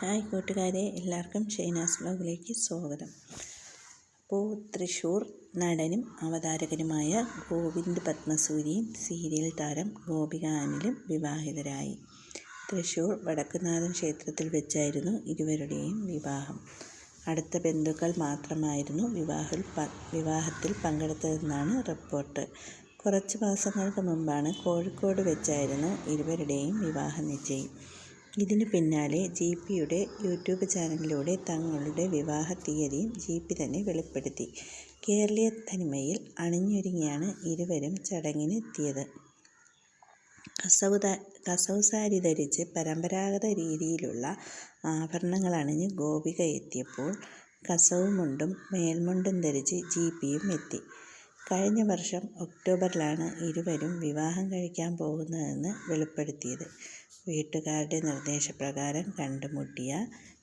Hi കൂട്ടുകാരെ എല്ലാവർക്കും ഷെയ്നാസ് വ്ലോഗിലേക്ക് സ്വാഗതം. അപ്പോൾ തൃശ്ശൂർ നടനും അവതാരകനുമായ ഗോവിന്ദ് പത്മസൂരിയും സീരിയൽ താരം ഗോപിക അനിലും വിവാഹിതരായി. തൃശ്ശൂർ വടക്കുനാഥൻ ക്ഷേത്രത്തിൽ വെച്ചായിരുന്നു ഇരുവരുടെയും വിവാഹം. അടുത്ത ബന്ധുക്കൾ മാത്രമായിരുന്നു വിവാഹ വിവാഹത്തിൽ പങ്കെടുത്തതെന്നാണ് റിപ്പോർട്ട്. കുറച്ച് മാസങ്ങൾക്ക് മുമ്പാണ് കോഴിക്കോട് വെച്ചായിരുന്നു ഇരുവരുടെയും വിവാഹ നിശ്ചയം. ഇതിനു പിന്നാലെ ജിപിയുടെ യൂട്യൂബ് ചാനലിലൂടെ തങ്ങളുടെ വിവാഹ തീയതിയും ജിപി തന്നെ വെളിപ്പെടുത്തി. കേരളീയ തനിമയിൽ അണിഞ്ഞൊരുങ്ങിയാണ് ഇരുവരും ചടങ്ങിനെത്തിയത്. കസവ് കസവ് സാരി ധരിച്ച് പരമ്പരാഗത രീതിയിലുള്ള ആഭരണങ്ങൾ അണിഞ്ഞ് ഗോപിക എത്തിയപ്പോൾ കസവ് മുണ്ടും മേൽമുണ്ടും ധരിച്ച് ജി പിയും എത്തി. കഴിഞ്ഞ വർഷം ഒക്ടോബറിലാണ് ഇരുവരും വിവാഹം കഴിക്കാൻ പോകുന്നതെന്ന് വെളിപ്പെടുത്തിയത്. വീട്ടുകാരുടെ നിർദ്ദേശപ്രകാരം കണ്ടുമുട്ടിയ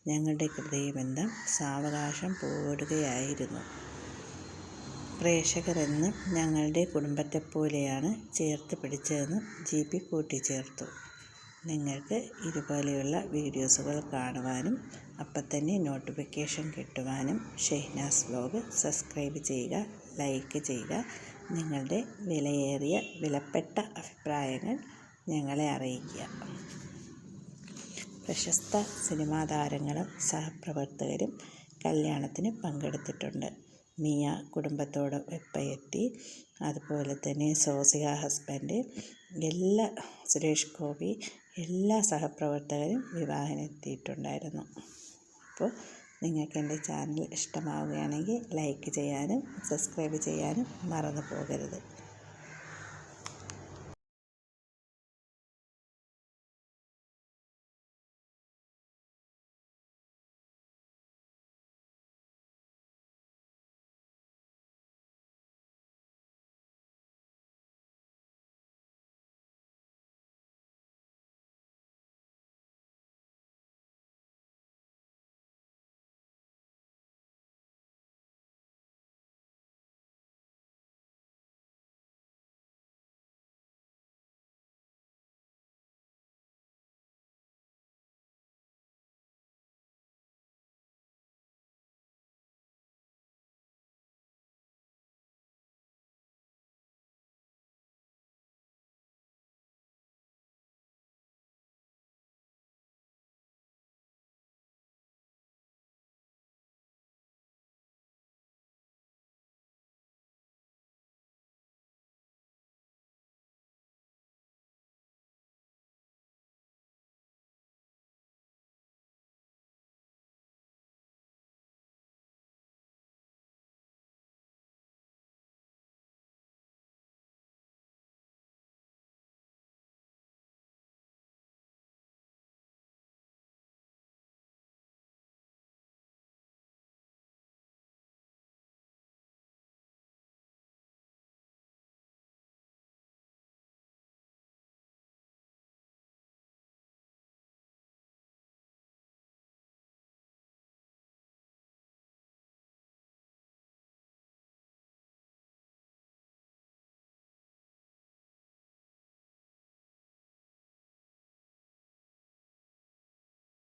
ഞങ്ങളുടെ ഹൃദയബന്ധം സാവകാശം പൂവിടുകയായിരുന്നു. പ്രേക്ഷകരെന്നും ഞങ്ങളുടെ കുടുംബത്തെപ്പോലെയാണ് ചേർത്ത് പിടിച്ചതെന്നും ജി പി കൂട്ടിച്ചേർത്തു. നിങ്ങൾക്ക് ഇതുപോലെയുള്ള വീഡിയോസുകൾ കാണുവാനും അപ്പം തന്നെ നോട്ടിഫിക്കേഷൻ കിട്ടുവാനും ഷെഹ്നാസ് വ്ലോഗ് സബ്സ്ക്രൈബ് ചെയ്യുക ലൈക്ക് ചെയ്യുക. നിങ്ങളുടെ വിലയേറിയ വിലപ്പെട്ട അഭിപ്രായങ്ങൾ ഞങ്ങളെ അറിയിക്കുക. പ്രശസ്ത സിനിമാ താരങ്ങളും സഹപ്രവർത്തകരും കല്യാണത്തിന് പങ്കെടുത്തിട്ടുണ്ട്. മിയ കുടുംബത്തോടൊപ്പം എത്തി അതുപോലെ തന്നെ സോസിക ഹസ്ബൻഡ് എല്ലാ സുരേഷ് ഗോപി എല്ലാ സഹപ്രവർത്തകരും വിവാഹത്തിനെത്തിയിട്ടുണ്ടായിരുന്നു. അപ്പോൾ നിങ്ങൾക്ക് എന്റെ ചാനൽ ഇഷ്ടമാവുകയാണെങ്കിൽ ലൈക്ക് ചെയ്യാനും സബ്സ്ക്രൈബ് ചെയ്യാനും മറന്നു പോകരുത്.